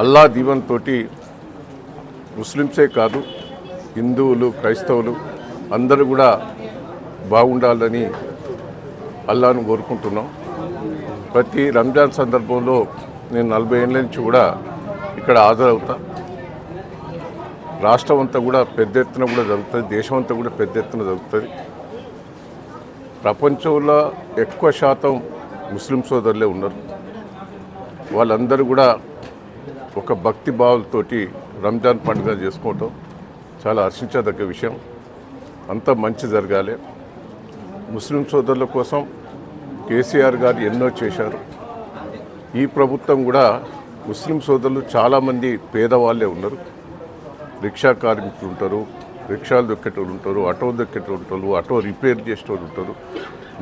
అల్లా దీవెన్ తోటి ముస్లిమ్సే కాదు హిందువులు క్రైస్తవులు అందరూ కూడా బాగుండాలని అల్లాను కోరుకుంటున్నాం. ప్రతి రంజాన్ సందర్భంలో నేను నలభై ఏళ్ళ నుంచి కూడా ఇక్కడ హాజరవుతా. రాష్ట్రం అంతా కూడా పెద్ద ఎత్తున కూడా జరుగుతుంది దేశం అంతా కూడా పెద్ద ఎత్తున జరుగుతుంది. ప్రపంచంలో ఎక్కువ శాతం ముస్లిం సోదరులే ఉన్నారు. వాళ్ళందరూ కూడా ఒక భక్తి భావాలతోటి రంజాన్ పండుగ చేసుకోవటం చాలా హర్షించదగ్గ విషయం. అంతా మంచి జరగాలి. ముస్లిం సోదరుల కోసం కేసీఆర్ గారు ఎన్నో చేశారు. ఈ ప్రభుత్వం కూడా ముస్లిం సోదరులు చాలామంది పేదవాళ్ళే ఉన్నారు. రిక్షా కార్మికులు ఉంటారు రిక్షాలు దొక్కేటోళ్ళు ఉంటారు ఆటో దొక్కేటోళ్ళు ఉంటారు ఆటో రిపేర్ చేసేటోళ్ళు ఉంటారు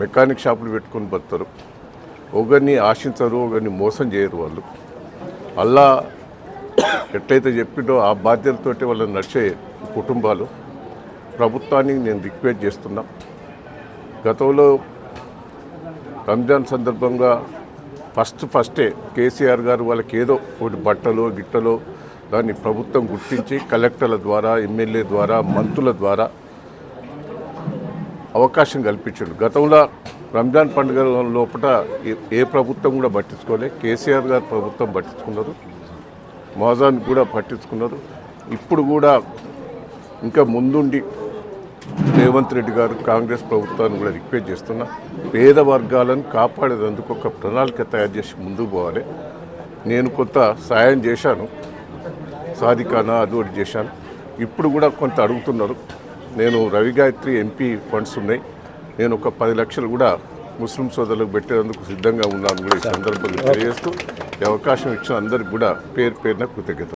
మెకానిక్ షాపులు పెట్టుకొని బతారు ఒకరిని ఆశించరు ఒకరిని మోసం చేయరు వాళ్ళు. అల్లా ఎట్లయితే చెప్పిండో ఆ బాధ్యతలతోటి వాళ్ళని నడిచే కుటుంబాలు. ప్రభుత్వానికి నేను రిక్వెస్ట్ చేస్తున్నా. గతంలో రంజాన్ సందర్భంగా ఫస్ట్ ఫస్టే కేసీఆర్ గారు వాళ్ళకి ఏదో ఒకటి బట్టలో గిట్టలో దాన్ని ప్రభుత్వం గుర్తించి కలెక్టర్ల ద్వారా ఎమ్మెల్యే ద్వారా మంత్రుల ద్వారా అవకాశం కల్పించాడు. గతంలో రంజాన్ పండుగ లోపల ఏ- ఏ ప్రభుత్వం కూడా పట్టించుకోలే. కేసీఆర్ గారు ప్రభుత్వం పట్టించుకున్నారు. మోజాన్ కూడా పట్టించుకున్నారు. ఇప్పుడు కూడా ఇంకా ముందుండి రేవంత్ రెడ్డి గారు కాంగ్రెస్ ప్రభుత్వాన్ని కూడా రిక్వెస్ట్ చేస్తున్నా పేద వర్గాలను కాపాడేందుకు ఒక ప్రణాళిక తయారు చేసి ముందుకు పోవాలి. నేను కొంత సాయం చేశాను. సాధికానా అది ఒకటి చేశాను. ఇప్పుడు కూడా కొంత అడుగుతున్నారు. నేను రవి గాయత్రి ఎంపీ ఫండ్స్ ఉన్నాయి. నేను ఒక పది లక్షలు కూడా ముస్లిం సోదరులకు పెట్టేందుకు సిద్ధంగా ఉన్నాను కూడా ఈ సందర్భంగా తెలియజేస్తూ ఈ అవకాశం ఇచ్చిన అందరికి కూడా పేరు పేరున కృతజ్ఞత